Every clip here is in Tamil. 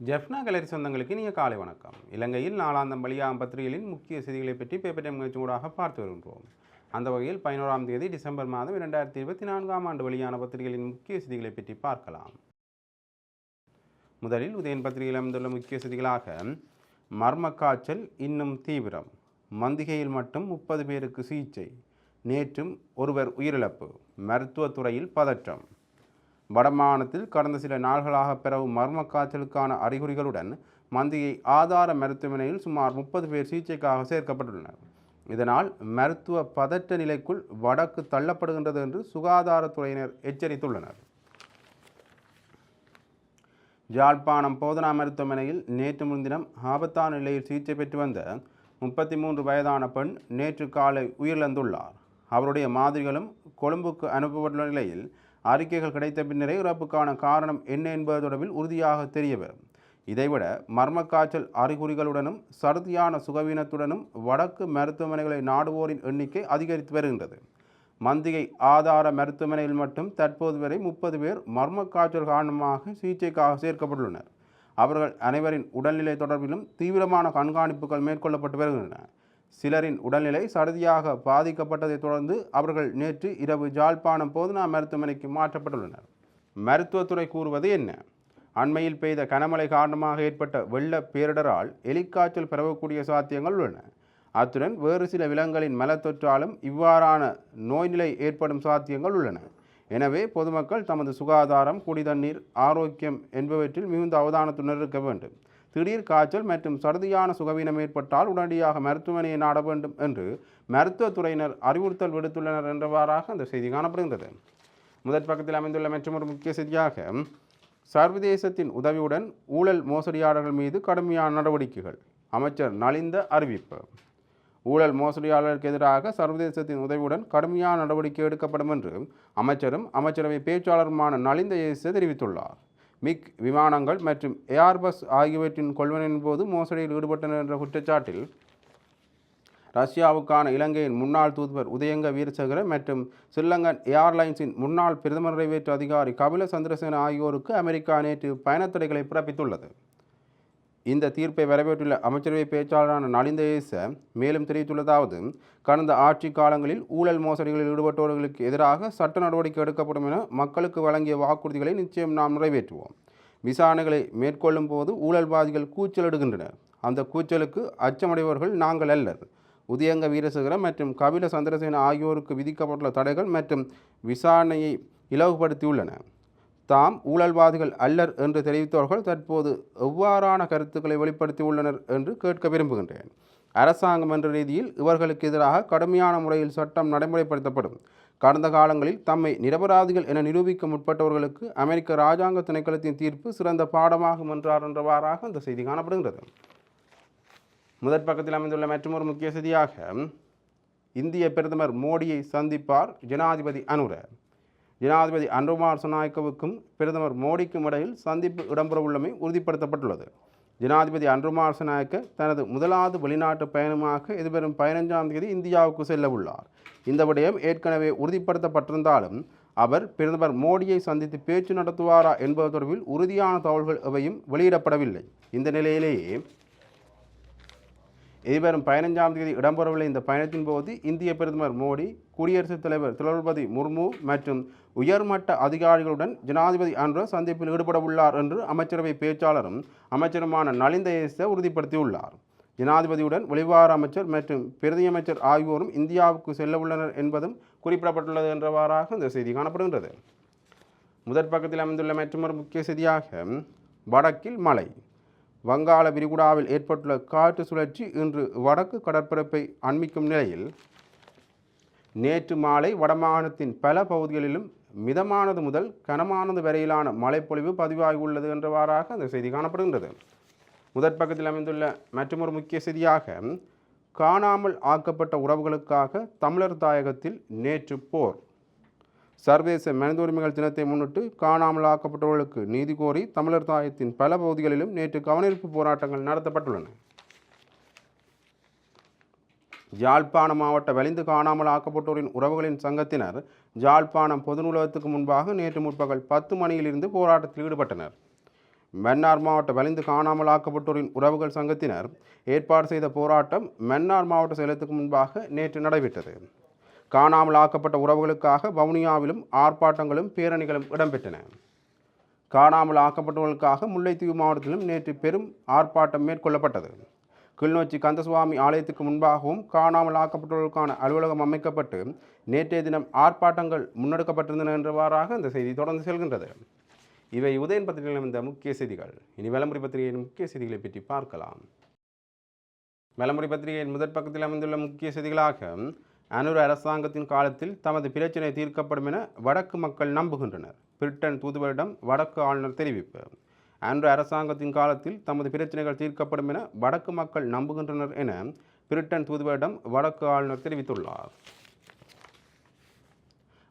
ஜெஃப்னா கலரி சொந்தங்களுக்கு நீங்கள் காலை வணக்கம். இலங்கையில் நாலாந்தம் வெளியாகும் பத்திரிகைகளின் முக்கிய செய்திகளை பற்றி பேப்பர் டைம் நிகழ்ச்சி ஊடாக பார்த்து வருகின்றோம். அந்த வகையில் பதினோராம் தேதி டிசம்பர் மாதம் இரண்டாயிரத்தி இருபத்தி நான்காம் ஆண்டு வெளியான பத்திரிகைகளின் முக்கிய செய்திகளை பற்றி பார்க்கலாம். முதலில் உதயன் பத்திரிகையில் அமைந்துள்ள முக்கிய செய்திகளாக மர்ம காய்ச்சல் இன்னும் தீவிரம். மந்திகையில் மட்டும் முப்பது பேருக்கு சிகிச்சை. நேற்றும் ஒருவர் உயிரிழப்பு. மருத்துவத்துறையில் பதற்றம். வடமாகாணத்தில் கடந்த சில நாள்களாக பெறவும் மர்ம காய்ச்சலுக்கான அறிகுறிகளுடன் மந்தியை ஆதார மருத்துவமனையில் சுமார் முப்பது பேர் சிகிச்சைக்காக சேர்க்கப்பட்டுள்ளனர். இதனால் மருத்துவ பதற்ற நிலைக்குள் வடக்கு தள்ளப்படுகின்றது என்று சுகாதாரத்துறையினர் எச்சரித்துள்ளனர். யாழ்ப்பாணம் போதனா மருத்துவமனையில் நேற்று முன்தினம் ஆபத்தான நிலையில் சிகிச்சை பெற்று வந்த முப்பத்தி மூன்று வயதான பெண் நேற்று காலை உயிரிழந்துள்ளார். அவருடைய மாதிரிகளும் கொழும்புக்கு அனுப்பப்பட்டுள்ள நிலையில் அறிக்கைகள் கிடைத்த பின்னரே இறப்புக்கான காரணம் என்ன என்பது தொடர்பில் உறுதியாக தெரிய வரும் இதைவிட மர்ம காய்ச்சல் அறிகுறிகளுடனும் சருதியான சுகவீனத்துடனும் வடக்கு மருத்துவமனைகளை நாடுவோரின் எண்ணிக்கை அதிகரித்து வருகின்றது. மந்திகை ஆதார மருத்துவமனையில் மட்டும் தற்போது வரை முப்பது பேர் மர்ம காய்ச்சல் காரணமாக சிகிச்சைக்காக சேர்க்கப்பட்டுள்ளனர். அவர்கள் அனைவரின் உடல்நிலை தொடர்பிலும் தீவிரமான கண்காணிப்புகள் மேற்கொள்ளப்பட்டு வருகின்றன. சிலரின் உடல்நிலை சடதியாக பாதிக்கப்பட்டதைத் தொடர்ந்து அவர்கள் நேற்று இரவு ஜாழ்ப்பாணம் போதனா மருத்துவமனைக்கு மாற்றப்பட்டுள்ளனர். மருத்துவத்துறை கூறுவது என்ன? அண்மையில் பெய்த கனமழை காரணமாக ஏற்பட்ட வெள்ள பேரிடரால் எலிக்காய்ச்சல் பரவக்கூடிய சாத்தியங்கள் உள்ளன. அத்துடன் வேறு சில விலங்குகளின் மலத்தொற்றாலும் இவ்வாறான நோய்நிலை ஏற்படும் சாத்தியங்கள் உள்ளன. எனவே பொதுமக்கள் தமது சுகாதாரம் குடிதண்ணீர் ஆரோக்கியம் என்பவற்றில் மிகுந்த அவதானத்துடன் இருக்க வேண்டும். திடீர் காய்ச்சல் மற்றும் சர்தியான சுகவீனம் ஏற்பட்டால் உடனடியாக மருத்துவமனையை நாட வேண்டும் என்று மருத்துவத்துறையினர் அறிவுறுத்தல் விடுத்துள்ளனர் என்றவாறாக அந்த செய்தி காணப்படுகின்றது. முதற் பக்கத்தில் அமைந்துள்ள மற்றொரு முக்கிய செய்தியாக சர்வதேசத்தின் உதவியுடன் ஊழல் மோசடியாளர்கள் மீது கடுமையான நடவடிக்கைகள். அமைச்சர் நலிந்த அறிவிப்பு. ஊழல் மோசடியாளருக்கு எதிராக சர்வதேசத்தின் உதவியுடன் கடுமையான நடவடிக்கை எடுக்கப்படும் என்று அமைச்சரும் அமைச்சரவை பேச்சாளருமான நலிந்த ஏச தெரிவித்துள்ளார். மிக் விமானங்கள் மற்றும் ஏர்பஸ் ஆகியவற்றின் கொள்வனின் போது மோசடியில் ஈடுபட்டனர் என்ற குற்றச்சாட்டில் ரஷ்யாவுக்கான இலங்கையின் முன்னாள் தூதுவர் உதயங்க வீரசேகர மற்றும் ஸ்ரீலங்கன் ஏர்லைன்ஸின் முன்னாள் பிரதமர் நிறைவேற்று அதிகாரி கபில சந்திரசேன ஆகியோருக்கு அமெரிக்கா நேற்று பயணத்தடைகளை பிறப்பித்துள்ளது. இந்த தீர்ப்பை வரவேற்றுள்ள அமைச்சரவை பேச்சாளரான நலிந்த ஏச மேலும் தெரிவித்துள்ளதாவது கடந்த ஆட்சி காலங்களில் ஊழல் மோசடிகளில் ஈடுபட்டவர்களுக்கு எதிராக சட்ட நடவடிக்கை எடுக்கப்படும் என மக்களுக்கு வழங்கிய வாக்குறுதிகளை நிச்சயம் நாம் நிறைவேற்றுவோம். விசாரணைகளை மேற்கொள்ளும் போது ஊழல்வாதிகள் கூச்சலிடுகின்றனர் அந்த கூச்சலுக்கு அச்சமடைபவர்கள் நாங்கள் அல்லர். உதயங்க வீரசேகர மற்றும் கபில சந்திரசேன ஆகியோருக்கு விதிக்கப்பட்டுள்ள தடைகள் மற்றும் விசாரணையை இலவுபடுத்தியுள்ளன தாம் ஊழல்வாதிகள் அல்லர் என்று தெரிவித்தவர்கள் தற்போது எவ்வாறான கருத்துக்களை வெளிப்படுத்தியுள்ளனர் என்று கேட்க விரும்புகின்றேன். அரசாங்கம் என்ற ரீதியில் இவர்களுக்கு எதிராக கடுமையான முறையில் சட்டம் நடைமுறைப்படுத்தப்படும். கடந்த காலங்களில் தம்மை நிரபராதிகள் என நிரூபிக்க முற்பட்டவர்களுக்கு அமெரிக்க இராஜாங்க திணைக்களத்தின் தீர்ப்பு சிறந்த பாடமாகும் என்றார் என்றவாறாக அந்த செய்தி காணப்படுகின்றது. முதற் பக்கத்தில் அமைந்துள்ள மற்றொரு முக்கிய செய்தியாக இந்திய பிரதமர் மோடியை சந்திப்பார் ஜனாதிபதி அனுர. ஜனாதிபதி அன்ருமார் சனாய்க்கவுக்கும் பிரதமர் மோடிக்கும் இடையில் சந்திப்பு இடம்பெறவுள்ளமை உறுதிப்படுத்தப்பட்டுள்ளது. ஜனாதிபதி அன்ருமார் சனாயக்க தனது முதலாவது வெளிநாட்டு பயணமாக எதிர்வரும் பதினஞ்சாம் தேதி இந்தியாவுக்கு செல்ல உள்ளார். இந்த விடயம் ஏற்கனவே உறுதிப்படுத்தப்பட்டிருந்தாலும் அவர் பிரதமர் மோடியை சந்தித்து பேச்சு நடத்துவாரா என்பது தொடர்பில் உறுதியான தகவல்கள் எவையும் வெளியிடப்படவில்லை. இந்த நிலையிலேயே எதிர்வரும் பதினஞ்சாம் தேதி இடம்பெறவுள்ள இந்த பயணத்தின் போது இந்திய பிரதமர் மோடி குடியரசுத் தலைவர் திரௌபதி முர்மு மற்றும் உயர்மட்ட அதிகாரிகளுடன் ஜனாதிபதி அன்று சந்திப்பில் ஈடுபட உள்ளார் என்று அமைச்சரவை பேச்சாளரும் அமைச்சருமான நலிந்த ஏச உறுதிப்படுத்தியுள்ளார். ஜனாதிபதியுடன் வெளிவார அமைச்சர் மற்றும் பிரதியமைச்சர் ஆகியோரும் இந்தியாவுக்கு செல்ல உள்ளனர் என்பதும் குறிப்பிடப்பட்டுள்ளது என்றவாறாக இந்த செய்தி காணப்படுகின்றது. முதற் பக்கத்தில் அமைந்துள்ள மற்றொரு முக்கிய செய்தியாக வடக்கில் மழை. வங்காள விரிகுடாவில் ஏற்பட்டுள்ள காற்று சுழற்சி இன்று வடக்கு கடற்பரப்பை அண்மிக்கும் நிலையில் நேற்று மாலை வடமாகாணத்தின் பல பகுதிகளிலும் மிதமானது முதல் கனமானது வரையிலான மழைப்பொழிவு பதிவாகியுள்ளது என்றவாறாக அந்த செய்தி காணப்படுகின்றது. முதற் பக்கத்தில் அமைந்துள்ள மற்றொரு முக்கிய செய்தியாக காணாமல் ஆக்கப்பட்ட உறவுகளுக்காக தமிழர் தாயகத்தில் நேற்று போர். சர்வதேச மனித உரிமைகள் தினத்தை முன்னிட்டு காணாமல் ஆக்கப்பட்டவர்களுக்கு நீதி கோரி தமிழர் தாயத்தின் பல பகுதிகளிலும் நேற்று கவனிப்பு போராட்டங்கள் நடத்தப்பட்டுள்ளன. யாழ்ப்பாண மாவட்ட வலிந்து காணாமல் ஆக்கப்பட்டோரின் உறவுகளின் சங்கத்தினர் யாழ்ப்பாணம் பொது நூலகத்துக்கு முன்பாக நேற்று முற்பகல் பத்து மணியிலிருந்து போராட்டத்தில் ஈடுபட்டனர். மன்னார் மாவட்ட வலிந்து காணாமல் ஆக்கப்பட்டோரின் உறவுகள் சங்கத்தினர் ஏற்பாடு செய்த போராட்டம் மன்னார் மாவட்ட செயலத்துக்கு முன்பாக நேற்று நடைபெற்றது. காணாமல் ஆக்கப்பட்ட உறவுகளுக்காக வவுனியாவிலும் ஆர்ப்பாட்டங்களும் பேரணிகளும் இடம்பெற்றன. காணாமல் ஆக்கப்பட்டவர்களுக்காக முல்லைத்தீவு மாவட்டத்திலும் நேற்று பெரும் ஆர்ப்பாட்டம் மேற்கொள்ளப்பட்டது. கிளிநொச்சி கந்தசுவாமி ஆலயத்துக்கு முன்பாகவும் காணாமல் ஆக்கப்பட்டவர்களுக்கான அலுவலகம் அமைக்கப்பட்டு நேற்றைய தினம் ஆர்ப்பாட்டங்கள் முன்னெடுக்கப்பட்டிருந்தன என்றவாறாக இந்த செய்தி தொடர்ந்து செல்கின்றது. இவை உதயன் பத்திரிகையில் இருந்த முக்கிய செய்திகள். இனி விளம்பரி பத்திரிகையின் முக்கிய செய்திகளை பற்றி பார்க்கலாம். விளம்பரி பத்திரிகையின் முதற் பக்கத்தில் அமைந்துள்ள முக்கிய செய்திகளாக அனுர அரசாங்கத்தின் காலத்தில் தமது பிரச்சினை தீர்க்கப்படும் என வடக்கு மக்கள் நம்புகின்றனர். பிரிட்டன் தூதுவரிடம் வடக்கு ஆளுநர் தெரிவிப்பு. அன்று அரசாங்கத்தின் காலத்தில் தமது பிரச்சனைகள் தீர்க்கப்படும் என வடக்கு மக்கள் நம்புகின்றனர் என பிரிட்டன் தூதுவரிடம் வடக்கு ஆளுநர் தெரிவித்துள்ளார்.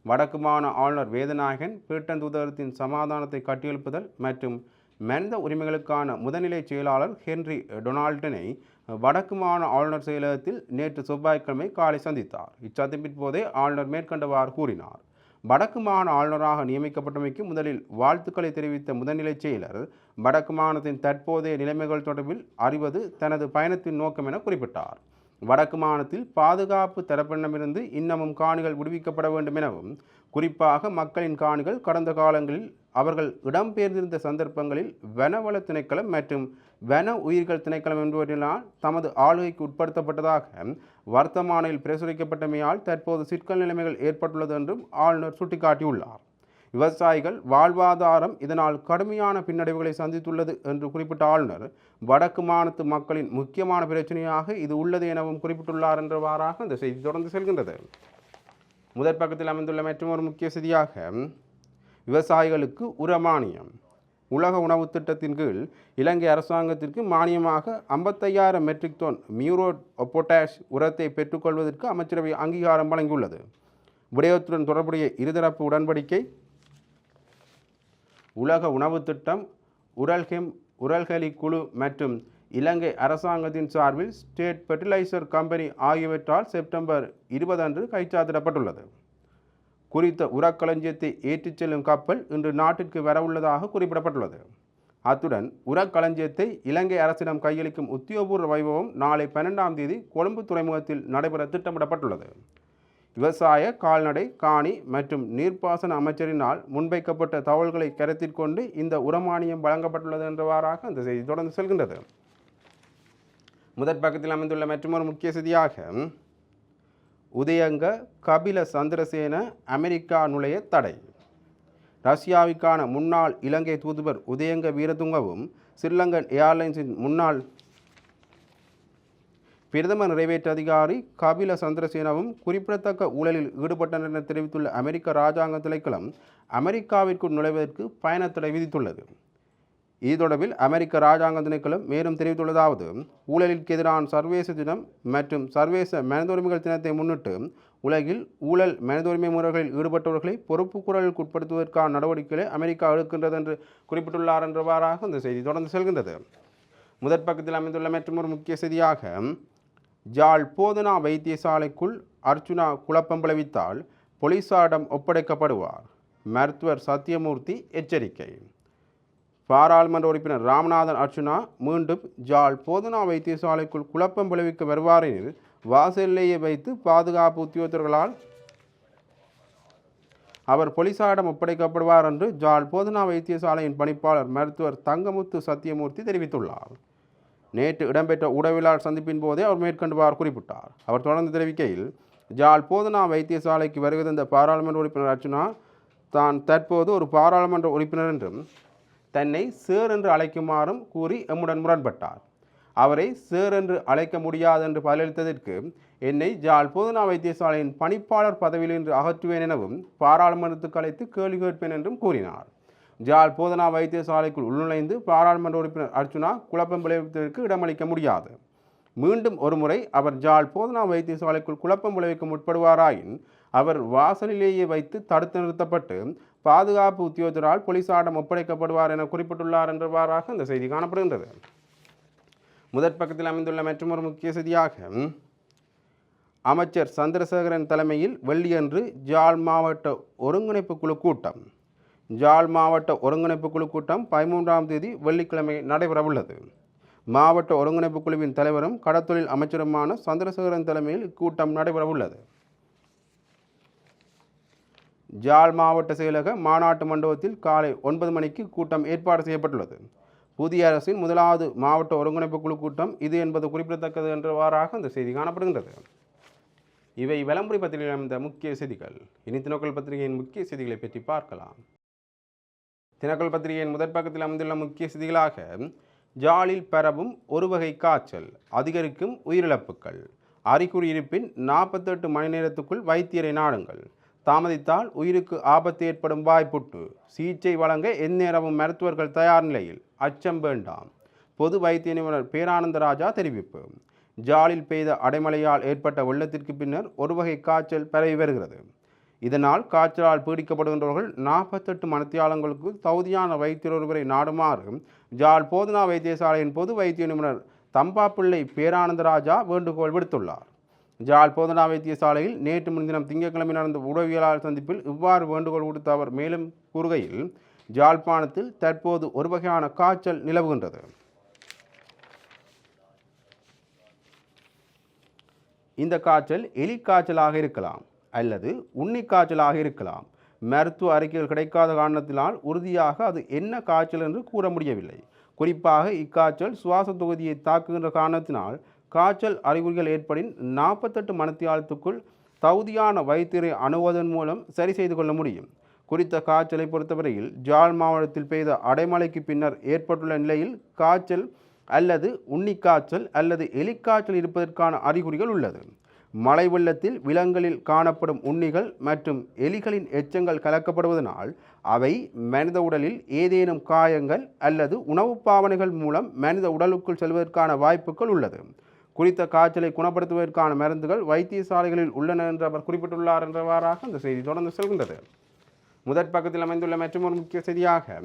வடக்கு மாகாண ஆளுநர் வேதநாயகன் பிரிட்டன் தூதரகத்தின் சமாதானத்தை கட்டியெழுப்புதல் மற்றும் மனித உரிமைகளுக்கான முதநிலை செயலாளர் ஹென்றி டொனால்டனை வடக்கு மாகாண ஆளுநர் செயலகத்தில் நேற்று செவ்வாய்க்கிழமை காலை சந்தித்தார். இச்சந்திப்பின் போதே ஆளுநர் மேற்கண்டவாறு கூறினார். வடக்கு மாகாண ஆளுநராக நியமிக்கப்பட்டமைக்கு முதலில் வாழ்த்துக்களை தெரிவித்த முதல்நிலை செயலர் வடக்கு மாகாணத்தின் தற்போதைய நிலைமைகள் தொடர்பில் அறிவது தனது பயணத்தின் நோக்கம் என குறிப்பிட்டார். வடக்கு மாகாணத்தில் பாதுகாப்பு தரப்பினமிருந்து இன்னமும் காணிகள் விடுவிக்கப்பட வேண்டும் எனவும் குறிப்பாக மக்களின் காணிகள் கடந்த காலங்களில் அவர்கள் இடம்பெயர்ந்திருந்த சந்தர்ப்பங்களில் வனவள திணைக்களம் மற்றும் வன உயிர்கள் திணைக்களம் என்பவற்றினால் தமது ஆளுகைக்கு உட்படுத்தப்பட்டதாக வர்த்தமானில் பிரசுரிக்கப்பட்டமையால் தற்போது சிக்கல் நிலைமைகள் ஏற்பட்டுள்ளது என்றும் ஆளுநர் சுட்டிக்காட்டியுள்ளார். விவசாயிகள் வாழ்வாதாரம் இதனால் கடுமையான பின்னடைவுகளை சந்தித்துள்ளது என்று குறிப்பிட்ட ஆளுநர் வடக்கு மாநிலத்து மக்களின் முக்கியமான பிரச்சனையாக இது உள்ளது எனவும் குறிப்பிட்டுள்ளார் என்றவாறாக இந்த செய்தி தொடர்ந்து செல்கின்றது. முதற் பக்கத்தில் அமைந்துள்ள ஒரு முக்கிய செய்தியாக விவசாயிகளுக்கு உரமானியம். உலக உணவு திட்டத்தின் கீழ் இலங்கை அரசாங்கத்திற்கு மானியமாக ஐம்பத்தையாயிரம் மெட்ரிக் டன் மியூரோட் பொட்டாஷ் உரத்தை பெற்றுக்கொள்வதற்கு அமைச்சரவை அங்கீகாரம் வழங்கியுள்ளது. விடயத்துடன் தொடர்புடைய இருதரப்பு உடன்படிக்கை. உலக உணவு திட்டம் உரல்ஹெம் உரல்கலி குழு மற்றும் இலங்கை அரசாங்கத்தின் சார்பில் ஸ்டேட் ஃபெர்டிலைசர் கம்பெனி ஆகியவற்றால் செப்டம்பர் இருபது அன்று கைச்சாத்திடப்பட்டுள்ளது. குறித்த உரக்களஞ்சியத்தை ஏற்றிச் செல்லும் கப்பல் இன்று நாட்டிற்கு வரவுள்ளதாக குறிப்பிடப்பட்டுள்ளது. அத்துடன் உரக்களஞ்சியத்தை இலங்கை அரசிடம் கையளிக்கும் உத்தியோகபூர்வ வைபவம் நாளை பன்னெண்டாம் தேதி கொழும்பு துறைமுகத்தில் நடைபெற திட்டமிடப்பட்டுள்ளது. விவசாய கால்நடை காணி மற்றும் நீர்ப்பாசன அமைச்சரினால் முன்வைக்கப்பட்ட தகவல்களை கருத்தில் கொண்டு இந்த உரமானியம் வழங்கப்பட்டுள்ளது என்றவாறாக அந்த செய்தி தொடர்ந்து செல்கின்றது. முதற் பக்கத்தில் அமைந்துள்ள மற்றொரு முக்கிய செய்தியாக உதயங்க கபில சந்திரசேன அமெரிக்கா நுழைய தடை. ரஷ்யாவுக்கான முன்னாள் இலங்கை தூதுவர் உதயங்க வீரதுங்கவும் ஸ்ரீலங்கன் ஏர்லைன்ஸின் முன்னாள் பிரதம நிறைவேற்று அதிகாரி கபில சந்திரசேனவும் குறிப்பிடத்தக்க ஊழலில் ஈடுபட்டனர் என தெரிவித்துள்ள அமெரிக்க ராஜாங்க திணைக்களம் அமெரிக்காவிற்குள் நுழைவதற்கு பயணத்தடை விதித்துள்ளது. இது தொடர்பில் அமெரிக்க ராஜாங்க திணைக்களம் மேலும் தெரிவித்துள்ளதாவது ஊழலிற்கு எதிரான சர்வதேச தினம் மற்றும் சர்வதேச மனிதுரிமைகள் தினத்தை முன்னிட்டு உலகில் ஊழல் மனதுரிமை முறைகளில் ஈடுபட்டவர்களை பொறுப்பு குரலுக்கு உட்படுத்துவதற்கான நடவடிக்கைகளை அமெரிக்கா எடுக்கின்றது என்று குறிப்பிட்டுள்ளார் என்றவாறாக இந்த செய்தி தொடர்ந்து செல்கின்றது. முதற் பக்கத்தில் அமைந்துள்ள ஒரு முக்கிய செய்தியாக ஜாழ் போதனா வைத்தியசாலைக்குள் அர்ச்சுனா குழப்பம் விளைவித்தால் போலீசாரிடம் ஒப்படைக்கப்படுவார். மருத்துவர் சத்யமூர்த்தி எச்சரிக்கை. பாராளுமன்ற உறுப்பினர் ராமநாதன் அர்ச்சுனா மீண்டும் ஜாழ் போதனா வைத்தியசாலைக்குள் குழப்பம் விளைவிக்க வருவாரெனில் வாசலிலேயே வைத்து பாதுகாப்பு உத்தியோகத்தர்களால் அவர் போலீசாரிடம் ஒப்படைக்கப்படுவார் என்று ஜாழ் போதனா வைத்தியசாலையின் பணிப்பாளர் மருத்துவர் தங்கமுத்து சத்தியமூர்த்தி தெரிவித்துள்ளார். நேற்று இடம்பெற்ற உடவியலாளர் சந்திப்பின் போதே அவர் மேற்கொண்டுவார் குறிப்பிட்டார். அவர் தொடர்ந்து தெரிவிக்கையில் ஜாழ் போதனா வைத்தியசாலைக்கு வருகை தந்த பாராளுமன்ற உறுப்பினர் அர்ச்சுனா தான் தற்போது ஒரு பாராளுமன்ற உறுப்பினர் என்றும் தன்னை சேர் என்று அழைக்குமாறும் கூறி எம்முடன் முரண்பட்டார். அவரை சேர் என்று அழைக்க முடியாது என்று பதிலளித்ததற்கு என்னை ஜாழ் போதனா வைத்தியசாலையின் பணிப்பாளர் பதவியிலிருந்து அகற்றுவேன் எனவும் பாராளுமன்றத்துக்கு அழைத்து கேள்வி கேட்பேன் என்றும் கூறினார். ஜாழ் போதனா வைத்தியசாலைக்குள் உள்நுழைந்து பாராளுமன்ற உறுப்பினர் அர்ச்சுனா குழப்பம் விளைவிப்பதற்கு இடமளிக்க முடியாது. மீண்டும் ஒருமுறை அவர் ஜாழ் போதனா வைத்தியசாலைக்குள் குழப்பம் விளைவிக்க முற்படுவாராயின் அவர் வாசலிலேயே வைத்து தடுத்து நிறுத்தப்பட்டு பாதுகாப்பு உத்தியோகத்தரால் போலீசாரிடம் ஒப்படைக்கப்படுவார் என குறிப்பிட்டுள்ளார் என்றவாறாக இந்த செய்தி காணப்படுகின்றது. முதற் பக்கத்தில் அமைந்துள்ள மற்றொரு முக்கிய செய்தியாக அமைச்சர் சந்திரசேகரன் தலைமையில் வெள்ளியன்று ஜாழ் மாவட்ட ஒருங்கிணைப்பு குழு கூட்டம் ஜாழ் மாவட்ட ஒருங்கிணைப்பு குழு கூட்டம் பதிமூன்றாம் தேதி வெள்ளிக்கிழமை நடைபெறவுள்ளது. மாவட்ட ஒருங்கிணைப்பு குழுவின் தலைவரும் கடத்தொழில் அமைச்சருமான சந்திரசேகரன் தலைமையில் இக்கூட்டம் நடைபெறவுள்ளது. ஜாழ் மாவட்ட செயலக மாநாட்டு மண்டபத்தில் காலை ஒன்பது மணிக்கு கூட்டம் ஏற்பாடு செய்யப்பட்டுள்ளது. புதிய அரசின் முதலாவது மாவட்ட ஒருங்கிணைப்பு குழு கூட்டம் இது என்பது குறிப்பிடத்தக்கது என்றவாறாக இந்த செய்தி காணப்படுகின்றது. இவை விளம்பரி பத்திரிகையில் அமைந்த முக்கிய செய்திகள். இனி தினக்கல் பத்திரிகையின் முக்கிய செய்திகளை பற்றி பார்க்கலாம். தினக்கல் பத்திரிகையின் முதற் பக்கத்தில் அமைந்துள்ள முக்கிய செய்திகளாக ஜாலில் பரவும் ஒரு வகை காய்ச்சல் அதிகரிக்கும் உயிரிழப்புகள் அறிகுறி இருப்பின் நாற்பத்தெட்டு மணி நேரத்துக்குள் வைத்தியரை நாடுங்கள் தாமதித்தால் உயிருக்கு ஆபத்து ஏற்படும் வாய்ப்புட்டு சிகிச்சை வழங்க எந்நேரமும் மருத்துவர்கள் தயார் நிலையில். அச்சம் வேண்டாம். பொது வைத்திய நிபுணர் பேரானந்தராஜா தெரிவிப்பு. ஜாலில் பெய்த அடைமழையால் ஏற்பட்ட வெள்ளத்திற்கு பின்னர் ஒரு வகை காய்ச்சல் பரவி வருகிறது. இதனால் காய்ச்சலால் பீடிக்கப்படுகின்றவர்கள் நாற்பத்தெட்டு மனத்தியாளங்களுக்கு தகுதியான வைத்தியர் ஒருவரை நாடுமாறு ஜால் போதனா வைத்தியசாலையின் பொது வைத்திய நிபுணர் தம்பாப்பிள்ளை பேரானந்தராஜா வேண்டுகோள் விடுத்துள்ளார். ஜாழ் போதனா வைத்தியசாலையில் நேற்று முன்தினம் திங்கட்கிழமை நடந்த உடவியலாளர் சந்திப்பில் இவ்வாறு வேண்டுகோள் விடுத்த அவர் மேலும் கூறுகையில் ஜாழ்ப்பாணத்தில் தற்போது ஒரு வகையான காய்ச்சல் நிலவுகின்றது. இந்த காய்ச்சல் எலி காய்ச்சலாக இருக்கலாம் அல்லது உண்ணி காய்ச்சலாக இருக்கலாம். மருத்துவ அறிக்கைகள் கிடைக்காத காரணத்தினால் உறுதியாக அது என்ன காய்ச்சல் என்று கூற முடியவில்லை. குறிப்பாக இக்காய்ச்சல் சுவாச தொகுதியை தாக்குகின்ற காரணத்தினால் காய்ச்சல் அறிகுறிகள் ஏற்படின் நாற்பத்தெட்டு மணித்தியாலத்துக்குள் தகுதியான வைத்தியரை அணுவதன் மூலம் சரி செய்து கொள்ள முடியும். குறித்த காய்ச்சலை பொறுத்தவரையில் ஜாழ் மாவட்டத்தில் பெய்த அடைமழைக்கு பின்னர் ஏற்பட்டுள்ள நிலையில் காய்ச்சல் அல்லது உன்னிக்காய்ச்சல் அல்லது எலிக்காய்ச்சல் இருப்பதற்கான அறிகுறிகள் உள்ளது. மழை வெள்ளத்தில் விலங்குகளில் காணப்படும் உண்ணிகள் மற்றும் எலிகளின் எச்சங்கள் கலக்கப்படுவதனால் அவை மனித உடலில் ஏதேனும் காயங்கள் அல்லது உணவுப் பாவனைகள் மூலம் மனித உடலுக்குள் செல்வதற்கான வாய்ப்புகள் உள்ளது. குறித்த காய்ச்சலை குணப்படுத்துவதற்கான மருந்துகள் வைத்தியசாலைகளில் உள்ளன என்று அவர் குறிப்பிட்டுள்ளார் என்றவாறாக அந்த செய்தி தொடர்ந்து செல்கின்றது. முதற் பக்கத்தில் அமைந்துள்ள மற்றொரு முக்கிய செய்தியாக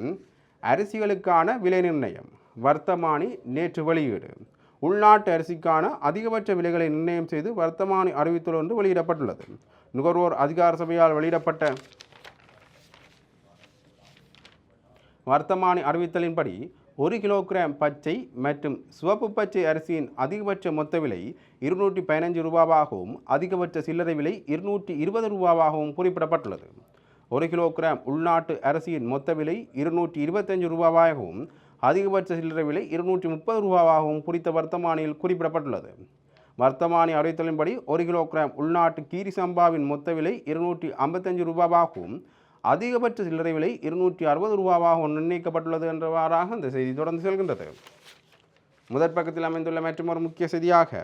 அரிசிகளுக்கான விலை நிர்ணயம் வர்த்தமானி நேற்று வெளியீடு. உள்நாட்டு அரிசிக்கான அதிகபட்ச விலைகளை நிர்ணயம் செய்து வர்த்தமானி அறிவித்தல் ஒன்று வெளியிடப்பட்டுள்ளது. நுகர்வோர் அதிகார சபையால் வெளியிடப்பட்ட வர்த்தமானி அறிவித்தலின்படி ஒரு கிலோகிராம் பச்சை மற்றும் சிவப்பு பச்சை அரிசியின் அதிகபட்ச மொத்த விலை இருநூற்றி பதினஞ்சு ரூபாவாகவும் அதிகபட்ச சில்லறை விலை இருநூற்றி இருபது ரூபாவாகவும் குறிப்பிடப்பட்டுள்ளது. ஒரு கிலோகிராம் உள்நாட்டு அரிசியின் மொத்த விலை இருநூற்றி இருபத்தஞ்சு ரூபாவாகவும் அதிகபட்ச சில்லறை விலை இருநூற்றி முப்பது ரூபாவாகவும் குறித்த வர்த்தமானியில் குறிப்பிடப்பட்டுள்ளது. வர்த்தமானி அறிவித்தலின்படி ஒரு கிலோகிராம் உள்நாட்டு கீரி சம்பாவின் மொத்த விலை இருநூற்றி ஐம்பத்தஞ்சு ரூபாவாகவும் அதிகபட்ச சில்லறை விலை இருநூற்றி அறுபது ரூபாவாகவும் நிர்ணயிக்கப்பட்டுள்ளது என்றவாறாக இந்த செய்தி தொடர்ந்து செல்கின்றது. முதற் பக்கத்தில் அமைந்துள்ள மற்றொரு முக்கிய செய்தியாக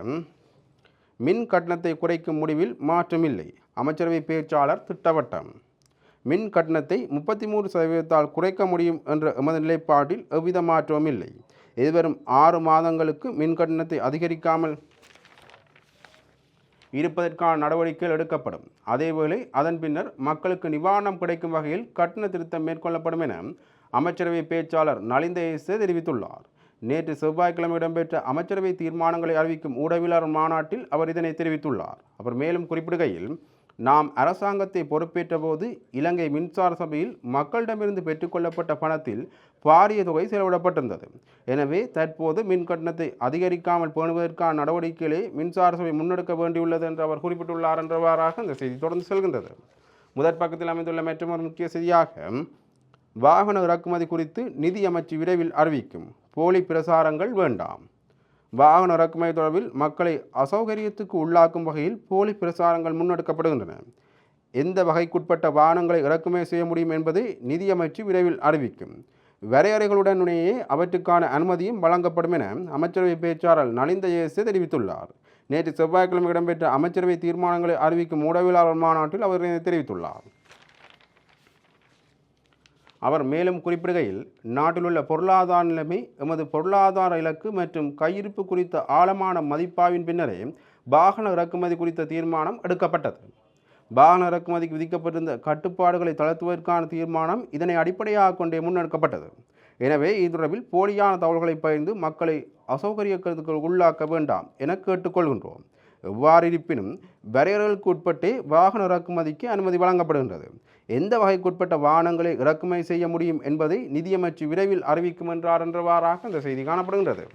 மின் கட்டணத்தை குறைக்கும் முடிவில் மாற்றமில்லை. அமைச்சரவை பேச்சாளர் திட்டவட்டம் மின் கட்டணத்தை முப்பத்தி மூன்று சதவீதத்தால் குறைக்க முடியும் என்ற எமது நிலைப்பாட்டில் எவ்வித மாற்றமும் இல்லை. எதிர்வரும் ஆறு மாதங்களுக்கு மின் கட்டணத்தை அதிகரிக்காமல் இருப்பதற்கான நடவடிக்கைகள் எடுக்கப்படும். அதேவேளை அதன் பின்னர் மக்களுக்கு நிவாரணம் கிடைக்கும் வகையில் கட்டண திருத்தம் மேற்கொள்ளப்படும் என அமைச்சரவை பேச்சாளர் நலிந்த ஏசே தெரிவித்துள்ளார். நேற்று செவ்வாய்க்கிழமை இடம்பெற்ற அமைச்சரவை தீர்மானங்களை அறிவிக்கும் ஊடகவியலாளர் மாநாட்டில் அவர் இதனை தெரிவித்துள்ளார். அவர் மேலும் குறிப்பிடுகையில் நாம் அரசாங்கத்தை பொறுப்பேற்ற போது இலங்கை மின்சார சபையில் மக்களிடமிருந்து பெற்றுக்கொள்ளப்பட்ட பணத்தில் பாரிய தொகை செலவிடப்பட்டிருந்தது. எனவே தற்போது மின் கட்டணத்தை அதிகரிக்காமல் பேணுவதற்கான நடவடிக்கைகளை மின்சார சபை முன்னெடுக்க வேண்டியுள்ளது என்று அவர் குறிப்பிட்டுள்ளார் என்றவாறாக இந்த செய்தி தொடர்ந்து செல்கின்றது. முதற் பக்கத்தில் அமைந்துள்ள மற்றொரு முக்கிய செய்தியாக வாகன இறக்குமதி குறித்து நிதி அமைச்சு விரைவில் அறிவிக்கும். போலி பிரசாரங்கள் வேண்டாம். வாகன இறக்குமதி தொடர்பில் மக்களை அசௌகரியத்துக்கு உள்ளாக்கும் வகையில் போலி பிரசாரங்கள் முன்னெடுக்கப்படுகின்றன. எந்த வகைக்குட்பட்ட வாகனங்களை இறக்குமதி செய்ய முடியும் என்பதை நிதியமைச்சு விரைவில் அறிவிக்கும். வரையறைகளுடனேயே அவற்றுக்கான அனுமதியும் வழங்கப்படும் என அமைச்சரவை பேச்சாளர் நலிந்த ஏசே தெரிவித்துள்ளார். நேற்று செவ்வாய்க்கிழமை இடம்பெற்ற அமைச்சரவை தீர்மானங்களை அறிவிக்கும் ஊடகவியலாளர் மாநாட்டில் அவர் தெரிவித்துள்ளார். அவர் மேலும் குறிப்பிடுகையில் நாட்டிலுள்ள பொருளாதார நிலைமை எமது பொருளாதார இலக்கு மற்றும் கையிருப்பு குறித்த ஆழமான மதிப்பாய்வின் பின்னரே வாகன இறக்குமதி குறித்த தீர்மானம் எடுக்கப்பட்டது. வாகன இறக்குமதிக்கு விதிக்கப்பட்டிருந்த கட்டுப்பாடுகளை தளர்த்துவதற்கான தீர்மானம் இதனை அடிப்படையாக கொண்டே முன்னெடுக்கப்பட்டது. எனவே இது தொடர்பில் போலியான தகவல்களை பகிர்ந்து மக்களை அசௌகரியங்களுக்கு உள்ளாக்க வேண்டாம் என கேட்டுக்கொள்கின்றோம். எவ்வாறிருப்பினும் வரையறைகளுக்கு உட்பட்டே வாகன இறக்குமதிக்கு அனுமதி வழங்கப்படுகின்றது. எந்த வகைக்குட்பட்ட வாகனங்களை இறக்குமதி செய்ய முடியும் என்பதை நிதியமைச்சு விரைவில் அறிவிக்கும் என்றார் என்றவாறாக இந்த செய்தி காணப்படுகின்றது.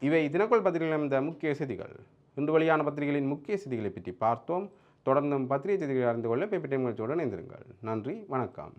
இவை தினக்குள் பத்திரிகையில் இந்த முக்கிய செய்திகள். இன்று வெளியான பத்திரிகைகளின் முக்கிய செய்திகளை பற்றி பார்த்தோம். தொடர்ந்தும் பத்திரிகை செய்திகளை அறிந்து கொள்ள பேப்பிட்டை டைம் நிகழ்ச்சியுடன் இணைந்திருங்கள். நன்றி. வணக்கம்.